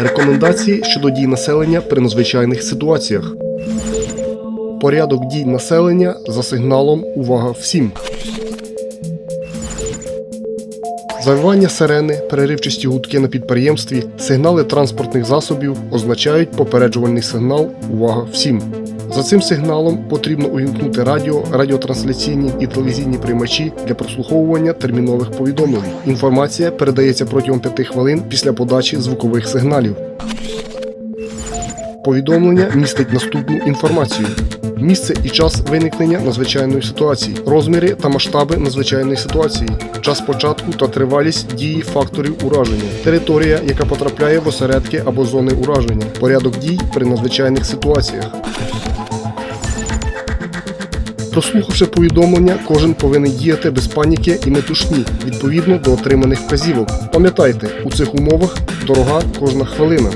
Рекомендації щодо дій населення при надзвичайних ситуаціях. Порядок дій населення за сигналом Увага всім. Завивання сирени, переривчасті гудки на підприємстві, сигнали транспортних засобів означають попереджувальний сигнал Увага всім. За цим сигналом потрібно увімкнути радіо, радіотрансляційні і телевізійні приймачі для прослуховування термінових повідомлень. Інформація передається протягом 5 хвилин після подачі звукових сигналів. Повідомлення містить наступну інформацію: місце і час виникнення надзвичайної ситуації, розміри та масштаби надзвичайної ситуації, час початку та тривалість дії факторів ураження, територія, яка потрапляє в осередки або зони ураження, порядок дій при надзвичайних ситуаціях. Прослухавши повідомлення, кожен повинен діяти без паніки і метушні відповідно до отриманих вказівок. Пам'ятайте, у цих умовах дорога кожна хвилина.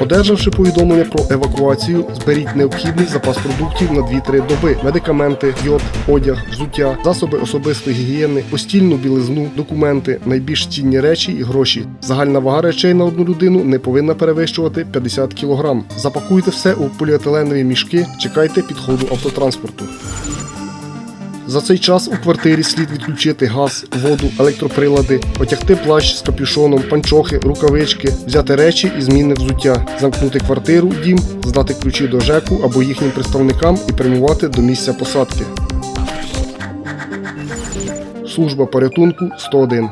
Одержавши повідомлення про евакуацію, зберіть необхідний запас продуктів на 2-3 доби: медикаменти, йод, одяг, взуття, засоби особистої гігієни, постільну білизну, документи, найбільш цінні речі і гроші. Загальна вага речей на одну людину не повинна перевищувати 50 кг. Запакуйте все у поліетиленові мішки, чекайте підходу автотранспорту. За цей час у квартирі слід відключити газ, воду, електроприлади, потягти плащ з капюшоном, панчохи, рукавички, взяти речі і змінне взуття, замкнути квартиру, дім, здати ключі до ЖЕКу або їхнім представникам і прямувати до місця посадки. Служба порятунку 101